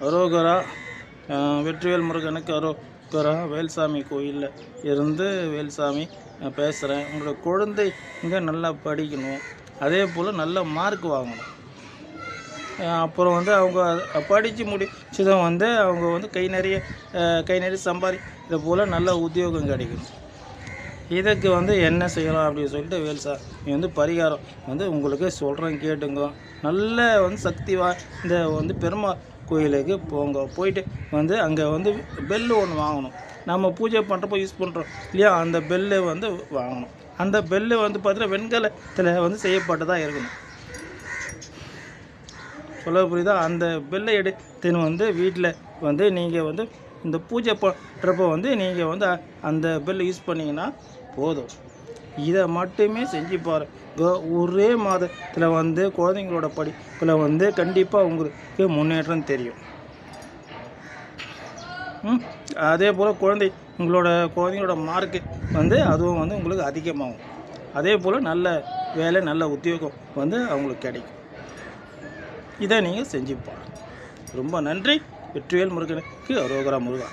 அரோகரா வெற்றிவேல் முருகனுக்கு அரோகரா வேல்சாமி கோயிலில் இருந்து வேல்சாமி நான் பேசுகிறேன் உங்களோட குழந்தை இங்கே நல்லா படிக்கணும். அதே போல் நல்ல மார்க் வாங்கணும். அப்புறம் வந்து அவங்க படித்து முடிச்சதும் வந்து அவங்க வந்து கை நிறைய கை நிறைய சம்பாதி இதை போல் நல்ல உத்தியோகம் கிடைக்கணும். இதுக்கு வந்து என்ன செய்யலாம் அப்படின்னு சொல்லிட்டு வேல்சா நீ வந்து பரிகாரம் வந்து உங்களுக்கு சொல்கிறேன் கேட்டுங்க. நல்ல வந்து சக்தி வா இந்த வந்து பெருமாள் கோயிலுக்கு போங்க. போயிட்டு வந்து அங்கே வந்து பெல்லு ஒன்று வாங்கணும். நம்ம பூஜை பண்ணுறப்போ யூஸ் பண்ணுறோம் இல்லையா? அந்த பெல்லு வந்து வாங்கணும். அந்த பெல்லு வந்து பார்த்தீங்கன்னா வெண்கலத்தில் வந்து செய்யப்பட்டதாக இருக்கணும். சொல்ல புரியுதா? அந்த வெள்ளை எடுத்துன்னு வந்து வீட்டில் வந்து நீங்கள் வந்து இந்த பூஜை பண்ணுறப்போ வந்து நீங்கள் வந்து அந்த பெல்லை யூஸ் பண்ணிங்கன்னா போதும். இதை மட்டுமே செஞ்சு பாருங்க. ஒரே மாதத்தில் வந்து குழந்தைங்களோட படிப்பில் வந்து கண்டிப்பாக உங்களுக்கு முன்னேற்றம் தெரியும். ம் அதே போல் குழந்தை உங்களோட குழந்தைங்களோட மார்க்கு வந்து அதுவும் வந்து உங்களுக்கு அதிகமாகும். அதே போல் நல்ல வேலை நல்ல உத்தியோகம் வந்து அவங்களுக்கு கிடைக்கும். இதை நீங்கள் செஞ்சு பாருங்கள். ரொம்ப நன்றி. வெற்றிவேல் முருகனுக்கு அரோகரா முருகா.